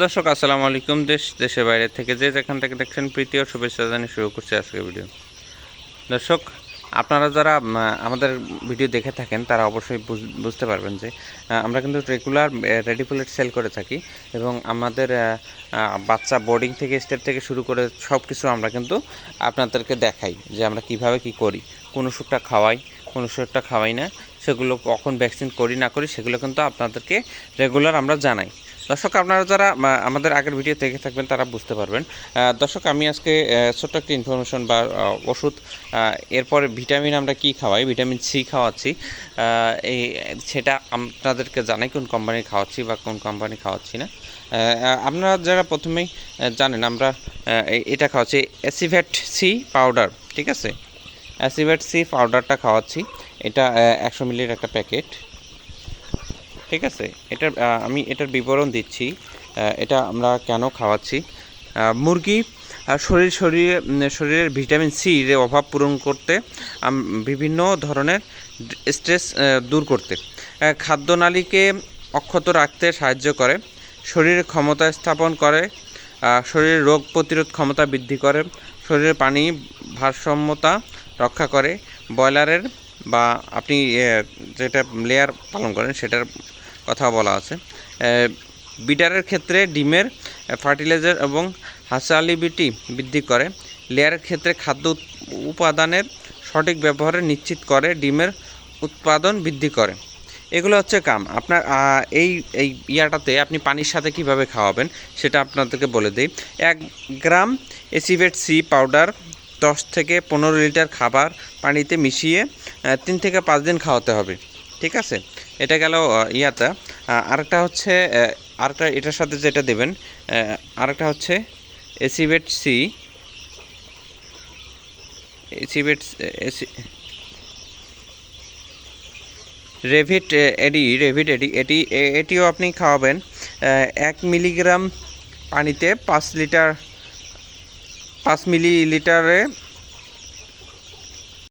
দর্শক, আসসালামু আলাইকুম। দেশ, দেশের বাইরে থেকে যে যেখান থেকে দেখছেন, প্রীতি ও শুভেচ্ছা জানিয়ে শুরু করছি আজকের ভিডিও। দর্শক, আপনারা যারা আমাদের ভিডিও দেখে থাকেন, তারা অবশ্যই বুঝ- বুঝতে পারবেন যে আমরা কিন্তু রেগুলার রেডি প্লেট সেল করে থাকি এবং আমাদের বাচ্চা বোর্ডিং থেকে স্টেপ থেকে শুরু করে সব কিছু আমরা কিন্তু আপনাদেরকে দেখাই যে আমরা কীভাবে কি করি। কোন ওষুধটা খাওয়াই, কোন ওষুধটা খাওয়াই না, সেগুলো কখন ভ্যাকসিন করি, না করি, সেগুলো কিন্তু আপনাদেরকে রেগুলার আমরা জানাই। দর্শক, আপনারা যারা আমাদের আগের ভিডিও দেখে থাকবেন, তারা বুঝতে পারবেন। দর্শক, আমি আজকে ছোট্ট একটা ইনফরমেশন বা ওষুধ এরপরে ভিটামিন আমরা কি খাওয়াই? ভিটামিন সি খাওয়াচ্ছি। এই, সেটা আপনাদেরকে জানাই কোন কোম্পানি খাওয়াচ্ছি বা কোন কোম্পানি খাওয়াচ্ছি না। আপনারা যারা প্রথমেই জানেন, আমরা এটা খাওয়াচ্ছি অ্যাসিভেট সি পাউডার ঠিক আছে? অ্যাসিভেট সি পাউডারটা খাওয়াচ্ছি। এটা একশো মিলির একটা প্যাকেট ঠিক আছে? আহ, আমি এটার বিবরণ দিচ্ছি। এটা আমরা কেন খাওয়াচ্ছি? মুরগি শরীর শরীরে শরীরের ভিটামিন সি এর অভাব পূরণ করতে বিভিন্ন ধরনের স্ট্রেস দূর করতে। খাদ্যনালীকে অক্ষত রাখতে সাহায্য করে শরীরের ক্ষমতা স্থাপন করে শরীরের রোগ প্রতিরোধ ক্ষমতা বৃদ্ধি করে শরীরের পানি ভারসাম্যতা রক্ষা করে ব্রয়লারের বা আপনি যেটা লেয়ার পালন করেন সেটার কথা বলা আছে। বিডারের ক্ষেত্রে ডিমের ফার্টিলাইজার এবং হাসালিবিটি বৃদ্ধি করে। লেয়ারের ক্ষেত্রে খাদ্য উপাদানের সঠিক ব্যবহারে নিশ্চিত করে, ডিমের উৎপাদন বৃদ্ধি করে। এগুলো হচ্ছে কাম। আপনার এই এই ইয়াটাতে আপনি পানির সাথে কীভাবে খাওয়াবেন সেটা আপনাদেরকে বলে দিই। এক গ্রাম এসিভেট সি পাউডার দশ থেকে পনেরো লিটার খাবার পানিতে মিশিয়ে তিন থেকে পাঁচ দিন খাওয়াতে হবে। ঠিক আছে? এটা গেল ইয়াটা আরেকটা হচ্ছে আরেকটা এটার সাথে যেটা দেবেন আরেকটা হচ্ছে এসিবেট সি। এসিভেট এসি রেভিট এডি রেভিট এডি, এটি এটিও আপনি খাওয়াবেন এক মিলিগ্রাম পানিতে পাঁচ লিটার, পাঁচ মিলিলিটারে